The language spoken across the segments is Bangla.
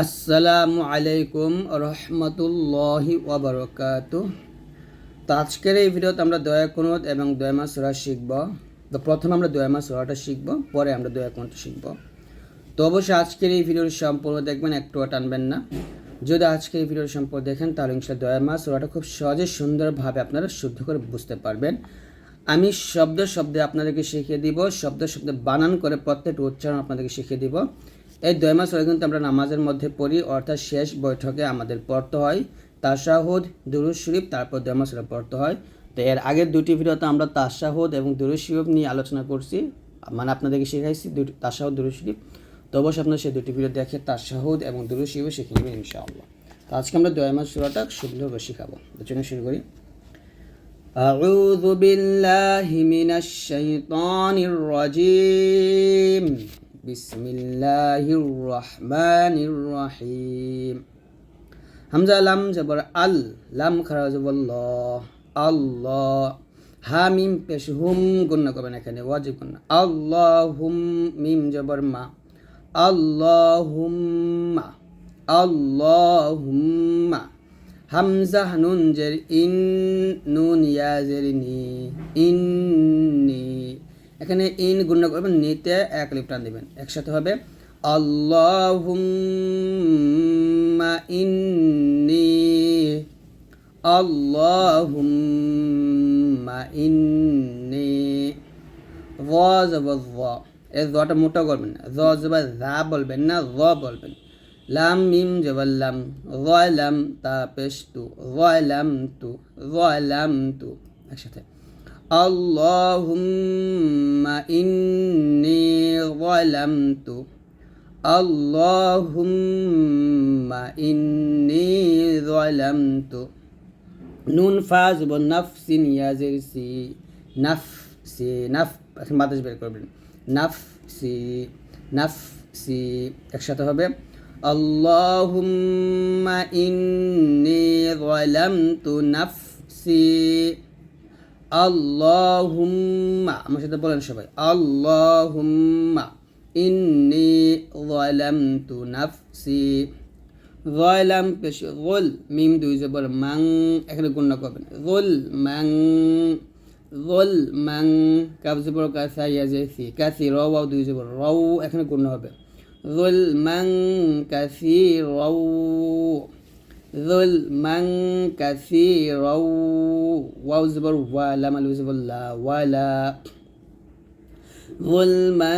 আসসালামু আলাইকুম রহমতুল্লাহি ওবরকাত তো আজকের এই ভিডিওতে আমরা দয়া কুনুত এবং দয়ামা সুরা শিখব। তো প্রথমে আমরা দয়ামা সুরাটা শিখব, পরে আমরা দয়া কুনুত শিখব। তো অবশ্যই আজকের এই ভিডিওর সম্পূর্ণ দেখবেন একটুও টানবেন না। যদি আজকের এই ভিডিওর সম্পূর্ণ দেখেন, তাহলে ইনশাল্লাহ দয়ামা সুরাটা খুব সহজে সুন্দরভাবে আপনারা শুদ্ধ করে বুঝতে পারবেন। আমি শব্দ শব্দে আপনাদেরকে শিখিয়ে দিব, শব্দ শব্দে বানান করে প্রত্যেকটা উচ্চারণ আপনাদেরকে শিখিয়ে দিব। এই দয়মা সূরা কিন্তু আমরা নামাজের মধ্যে পড়ি অর্থাৎ শেষ বৈঠকে আমাদের পড়তে হয় তাশাহুদ দুরুজ শরীফ তারপর দয়মা সূরা পড়তে হয় তো এর আগের দুটি ভিডিওতে আমরা তাশাহুদ এবং দুরুজ শরীফ নিয়ে আলোচনা করছি মানে আপনাদেরকে শেখাইছি দুটি তাশাহুদ দুরুজ শরীফ তো অবশ্যই আপনারা সেই দুটি ভিডিও দেখে তাশাহুদ এবং দুরুজ শরীফ শিখে নেবেন ইনশাআল্লাহ তো আজকে আমরা দয়মা সূরাটা সুন্দরভাবে শেখাবো তো চলুন শুরু করি أعوذ بالله من الشيطان الرجيم বিসমিল্লাহির রহমানির রহিম হামজা, লাম, জবর, আল। লাম খারাজ আল্লাহ। হা হামিম, পেশ, হুম, গণ্য করবেন এখানে, ওয়াজিব গণ্য। আল্লাহ হুম মিম, জবর, মা। আল্লাহুম্মা। আল্লাহুম্মা। হামজা, নুন, জের, ইন, নুন, ইয়া, জের, নি। ইন্নি। এখানে ইন গুণ করবেন, নিতে এক লিপ টান দিবেন। একসাথে হবে, আল্লাহুম্মা ইন্নি আল্লাহুম্মা ইন্নি য জবর য এই জটা মোটা করবেন না। জ জবর যা বলবেন না, জ বলবেন। লাম, মিম জবল্লাম লাম। তা, পেশ, তু। লাম তু। লাম, তু। একসাথে। আল্লাহুম্মা ইন্নি যালামতু আল্লাহুম্মা ইন্নি যালামতু নুন ফাজ ব নাফসিন ইয়াজির সি নাফসি নাফ এখন বাতাস বের করবেন। নাফসি নাফসি একসাথে হবে। আল্লাহুম্মা ইন্নি যালামতু নাফসি আল্লাহুম্মা আমার সাথে বলেন সবাই আল্লাহুম্মা ইন্নি যালামতু নাফসি যালাম পেশ গোল মিম দুই জবর মাং এখানে গুণনা করবেন গোল মাং গোল মাং কাব জবর কাসা ইয়াজেসি কাসি র ওয়াও দুই জবর রও এখানে গুণ হবে গোল মাং কাসি রও ظلما كثيرا واو زبر ولا ما الوزب لا ولا ظلما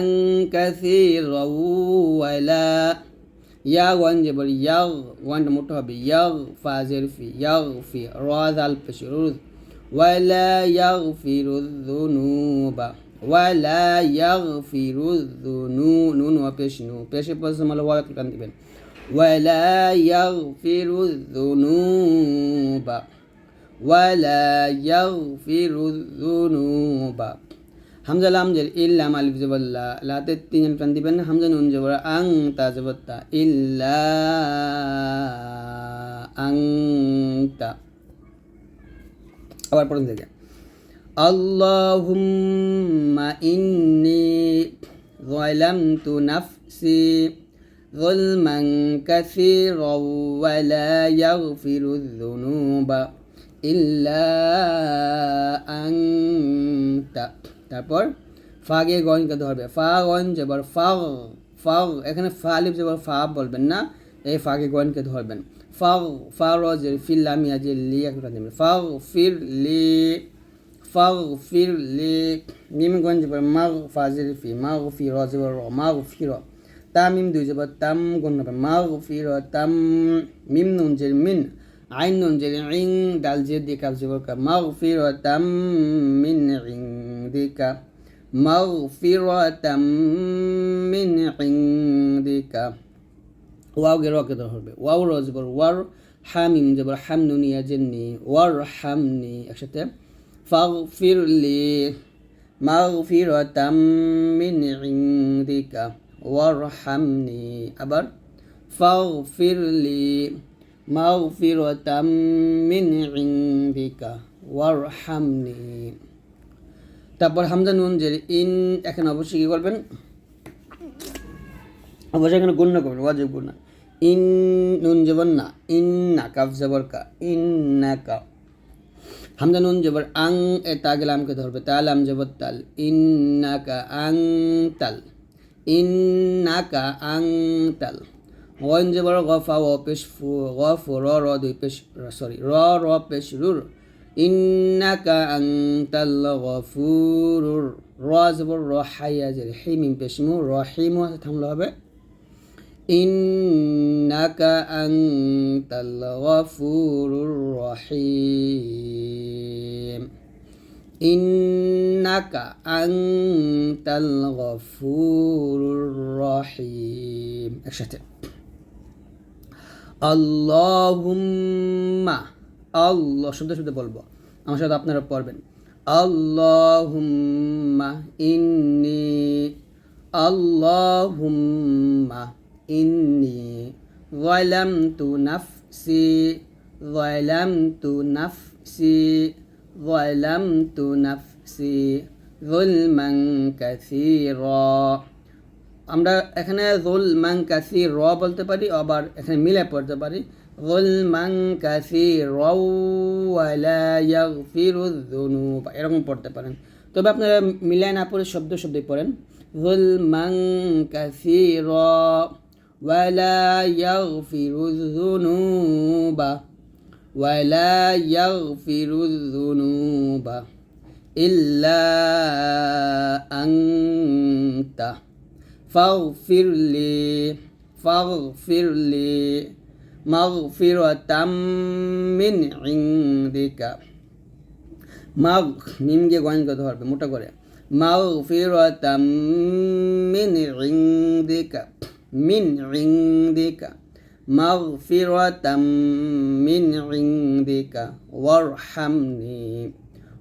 كثيرا ولا يا وان جبر يغ وان موتو بي يغ فازر في يغ في راذ البشرود ولا يغفر الذنوب ولا يغفر الذنوب نون وبيش نو بيش بس ملوا كنت ولا يغفر الذنوب ولا يغفر الذنوب হামজা লাম জের ইল্লাম আলিফ জবল্লা লাতে তিন প্রাণ দিবেন হামজা নুন জবর আং তা জবত্তা ইল্লা আং তা আবার পড়ুন থেকে আল্লাহুম্মা ইন্নি ظلمت نفسي ظلما كثيرا ولا يغفر الذنوب ইল্লা আংতা তারপর ফাগে গন কিন্তু হবে ফা গন জবর ফাগ ফাগ এখানে ফা আলিফ জবর ফা বলবেন না, এই ফাগে গনকে ধরবেন। ফাগ ফার ফির লামিয়া যে লি একটা নেবেন ফাগ ফির লি ফাগ ফির লি, মিম গন জবর মাগ ফাজির ফি মাগ ফি র জবর র মাগ ফি র। তামিম দুই জবর তাম গন হবে। মাগ ফি র তাম, মিম নুন জের মিন আইন নুন জের ইং ডাল জের দিয়ে কাজ জবর কা মাগ ফির তাম মিন ইং দিকা মাগ ফির তাম মিন ইং দিকা ওয়াও গে রকে ধর হবে। ওয়াও র জবর, ওয়ার হামিম জবর হাম নুনিয়া জেননি, ওয়ার হামনি একসাথে। ফাগফির লি মাগফিরাতাম মিন ইনদিকা ওয়ারহামনি আবার। ফাগফিরলি মাগফিরাতাম মিন ইনদিকা, ওয়ারহামনি। তারপর হামজা নুন যে ইন, এখানে অবশ্যই কী করবেন? অবশ্যই এখানে গুণ্য করবেন, ওয়াজিব গুণ্য ইন নুন জবর না, ইন্না কাফ জবর কা, ইন্নাকা। হামজা নুন জবর আং, এ তা গেলামকে ধরবে তাল আম জবর তাল, ইন্নাকা আং তাল, ইন্নাকা আং তাল। ওয়াইন জবর গফা ও ফু গফ র র দুই পেশ সরি র র পেশ রুর ইন্নাকা আংতাল গফুরুর র জবর র হাই আজের হিমিম পেশমু রহিমু আছে থামলে হবে ইন্নাকা আংতাল গফুরুর রহিম ইন্নাকা আংতাল গফুরুর রহিম একসাথে আল্লাহুম্মা আল্লাহ শুদ্ধ শুদ্ধ বলবো আমার সাথে আপনারা পড়বেন আল্লাহুম্মা ইন্নি আল্লাহুম্মা ইন্নি ظلمت نفسي ظلمت نفسي ظلمت نفسي ظلما كثيرا আমরা এখানে জুল মাং কাসি র বলতে পারি, আবার এখানে মিলে পড়তে পারি। জুল মাং কাসি রুনুব এরকম পড়তে পারেন। তবে আপনারা মিলায় না পড়ে শব্দ শব্দে পড়েন। জুল মাং কাসি র ওয়ালা ইয়াগফিরু যুনুবা, ওয়ালা ইয়াগফিরু যুনুবা, ইল্লা আনতা। فاغفر لي فاغفر لي مغفرة من عندك মাগ মিম গিয়ে গয়েন করতে পারবে মোটা করে মাগফিরাতা মিন ইনদিকা মিন ইনদিকা মাগফিরাতা মিন ইনদিকা ওয়ারহামনি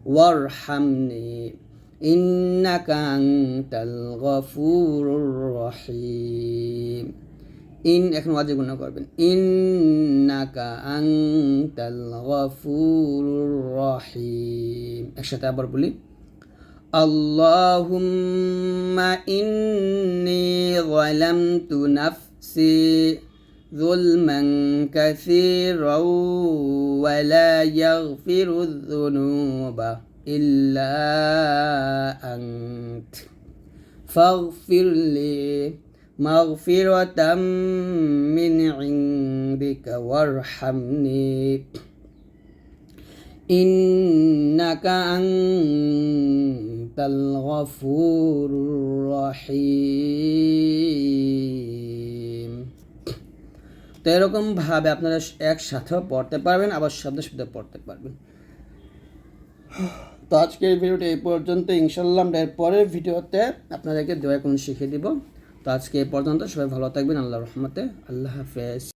ওয়ারহামনি إنك أنت الغفور الرحيم ইন এখন ওয়াজে গুণা করবেন ইন্নাকা আনতাল গফুরুর রহিম একসাথে আবার বলি আল্লাহুম্মা ইন্নি যালামতু নাফসি ظلما كثيرا ولا يغفر الذنوب إلا أنت فاغفر لي مغفرة من عندك وارحمني إنك أنت الغفور الرحيم তো এরকমভাবে আপনারা একসাথেও পড়তে পারবেন আবার শব্দ শব্দ পড়তে পারবেন তো আজকের ভিডিওটা এই পর্যন্ত। ইনশাল্লাহ আমরা এর পরের ভিডিওতে আপনাদেরকে দয়া কোন শিখিয়ে দিব। তো আজকে এই পর্যন্ত সবাই ভালো থাকবেন। আল্লাহ রহমতে। আল্লাহ হাফেজ।